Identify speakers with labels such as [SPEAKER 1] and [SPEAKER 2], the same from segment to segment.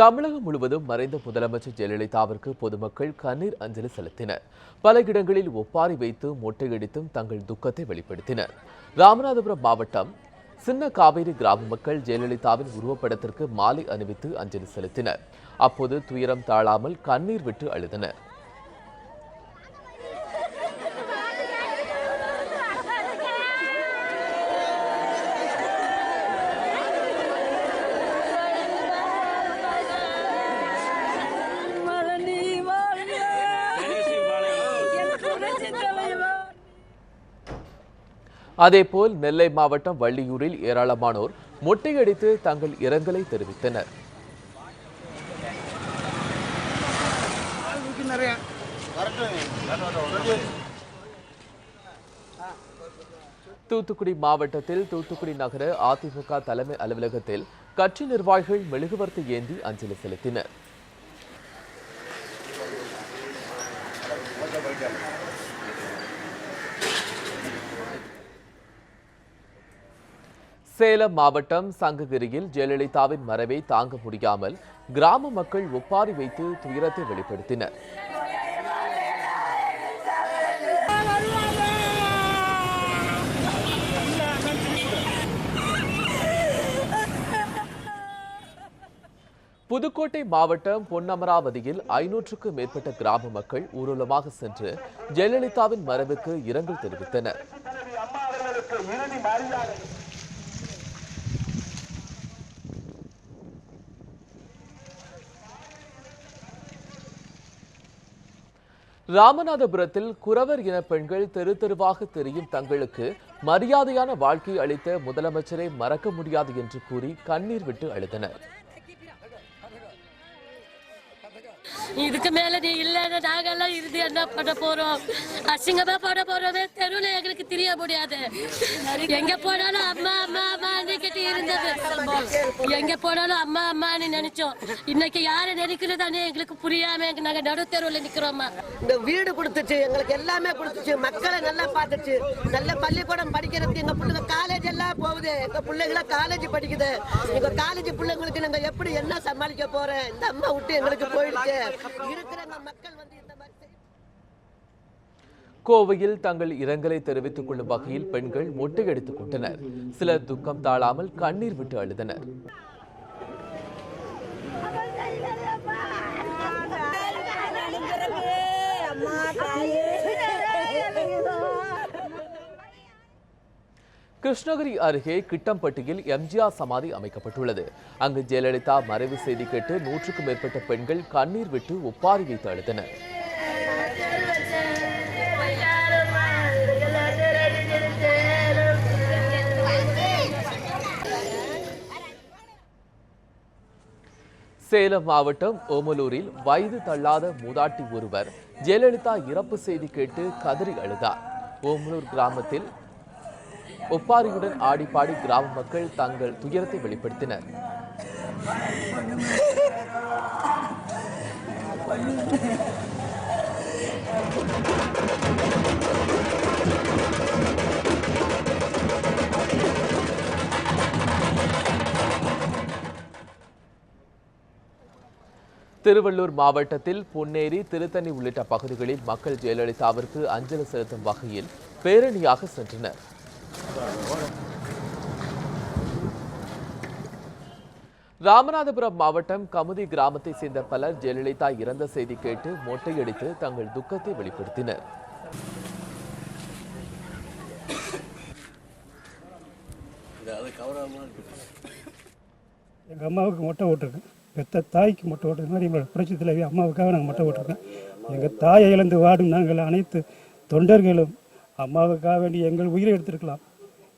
[SPEAKER 1] தமிழகம் முழுவதும் மறைந்த முதலமைச்சர் ஜெயலலிதாவிற்கு பொதுமக்கள் கண்ணீர் அஞ்சலி செலுத்தினர். பல இடங்களில் ஒப்பாரி வைத்து மொட்டையடித்தும் தங்கள் துக்கத்தை வெளிப்படுத்தினர். ராமநாதபுரம் மாவட்டம் சின்ன காவேரி கிராம மக்கள் ஜெயலலிதாவின் உருவப்படத்திற்கு மாலை அணிவித்து அஞ்சலி செலுத்தினர். அப்போது துயரம் தாழாமல் கண்ணீர் விட்டு அழுதனர். அதேபோல் நெல்லை மாவட்டம் வள்ளியூரில் ஏராளமானோர் மொட்டையடித்து தங்கள் இரங்கலை தெரிவித்தனர். தூத்துக்குடி மாவட்டத்தில் தூத்துக்குடி நகர அதிமுக தலைமை அலுவலகத்தில் கட்சி நிர்வாகிகள் மெழுகுவர்த்தி ஏந்தி அஞ்சலி செலுத்தினர். சேலம் மாவட்டம் சங்ககிரியில் ஜெயலலிதாவின் மறைவை தாங்க முடியாமல் கிராம மக்கள் ஒப்பாரி வைத்து துயரத்தை வெளிப்படுத்தினர். புதுக்கோட்டை மாவட்டம் பொன்னமராவதியில் ஐநூற்றுக்கும் மேற்பட்ட கிராம மக்கள் ஊர்வலமாக சென்று ஜெயலலிதாவின் மறைவுக்கு இரங்கல் தெரிவித்தனர். ராமநாதபுரத்தில் குறவர் இன பெண்கள் தெரு தெருவாக தெரியும் தங்களுக்கு மரியாதையான வாழ்க்கை அளித்த முதலமைச்சரை மறக்க முடியாது என்று கூறி கண்ணீர் விட்டு அழுதனர்.
[SPEAKER 2] இதுக்கு மேல நீ இல்லைன்னா நாங்கெல்லாம் இருந்து என்ன பண்ண போறோம்? அசிங்கமா பண்ண போறோமே தெருவில் எங்களுக்கு தெரிய முடியாது. எங்க போனாலும் அம்மா அம்மா அம்மான்னு கேட்டு இருந்தது. எங்க போனாலும் அம்மா அம்மான்னு நினைச்சோம். இன்னைக்கு யார நினைக்கிறதானே எங்களுக்கு புரியாம நாங்க நடு தெருவில் நிக்கிறோமா?
[SPEAKER 3] இந்த வீடு கொடுத்துச்சு எங்களுக்கு எல்லாமே கொடுத்துச்சு. மக்களை நல்லா பார்த்துச்சு. நல்ல பள்ளிக்கூடம் படிக்கிறதுக்கு எங்க பிள்ளைங்க காலேஜ் எல்லாம் போகுது. எங்க பிள்ளைங்கள காலேஜ் படிக்குது. எங்க காலேஜ் பிள்ளைங்களுக்கு நாங்க எப்படி என்ன சமாளிக்க போறேன் இந்த அம்மா விட்டு எங்களுக்கு போயிடுச்சு. இருக்கிற மக்கள் வந்து இந்த மாதிரி
[SPEAKER 1] கோவையில் தங்கள் இரங்கலை தெரிவித்துக் கொள்ளும் வகையில் பெண்கள் மொட்டையடித்துக் கொண்டனர். சிலர் துக்கம் தாழாமல் கண்ணீர் விட்டு அழுதனர். கிருஷ்ணகிரி அருகே கிட்டம்பட்டியில் எம்ஜிஆர் சமாதி அமைக்கப்பட்டுள்ளது. அங்கு ஜெயலலிதா மறைவு செய்தி கேட்டு நூற்றுக்கும் மேற்பட்ட பெண்கள் கண்ணீர் விட்டு ஒப்பாரி வைத்து சேலம் மாவட்டம் ஓமலூரில் வயது தள்ளாத மூதாட்டி ஒருவர் ஜெயலலிதா இறப்பு செய்தி கேட்டு கதறி அழுதார். ஓமலூர் கிராமத்தில் ஒப்பாரியுடன் ஆடிப்பாடி கிராம மக்கள் தங்கள் துயரத்தை வெளிப்படுத்தினர். திருவள்ளூர் மாவட்டத்தில் பொன்னேரி திருத்தணி உள்ளிட்ட பகுதிகளில் மக்கள் ஜெயலலிதாவிற்கு அஞ்சலி செலுத்தும் வகையில் பேரணியாக சென்றனர். ராமநாதபுரம் மாவட்டம் கமுதி கிராமத்தை சேர்ந்த பலர் ஜெயலலிதா இறந்த செய்தி கேட்டு மொட்டையடித்து தங்கள் துக்கத்தை வெளிப்படுத்தினர்.
[SPEAKER 4] எங்கள் அம்மாவுக்கு மொட்டை ஓட்டிருக்கேன் பெத்த தாய்க்கு மொட்டை ஓட்டுறது மாதிரி எங்களோட புரட்சி தலைவி அம்மாவுக்காக நாங்கள் மொட்டை ஓட்டிருக்கேன் எங்கள் தாயை இழந்து வாடும் நாங்கள் அனைத்து தொண்டர்களும் அம்மாவுக்காக வேண்டி எங்கள் உயிரை எடுத்திருக்கலாம்.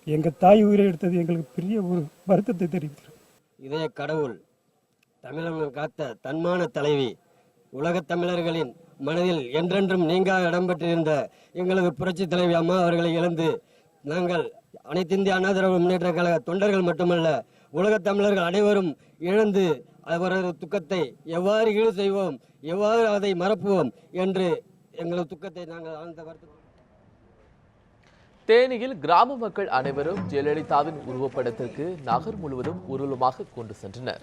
[SPEAKER 4] எங்கள் தாய் உயிரை எடுத்தது எங்களுக்கு பெரிய ஒரு வருத்தத்தை தெரிவிக்கிறது.
[SPEAKER 5] இதய கடவுள் தமிழர்கள் காத்த தன்மான தலைவி உலகத் தமிழர்களின் மனதில் என்றென்றும் நீங்காத இடம்பெற்றிருந்த எங்களது புரட்சி தலைவி அம்மா அவர்களை இழந்து நாங்கள் அனைத்து இந்திய அண்ணா திராவிட முன்னேற்ற கழக தொண்டர்கள் மட்டுமல்ல உலகத் தமிழர்கள் அனைவரும் இழந்து அவரது துக்கத்தை எவ்வாறு ஈடு செய்வோம் எவ்வாறு அதை மறப்புவோம் என்று எங்களது துக்கத்தை நாங்கள் ஆழ்ந்த வருத்தம்
[SPEAKER 1] தேனியில் கிராம மக்கள் அனைவரும் ஜெயலலிதாவின் உருவப்படத்திற்கு நகர் முழுவதும் ஊர்வலமாக கொண்டு சென்றனர்.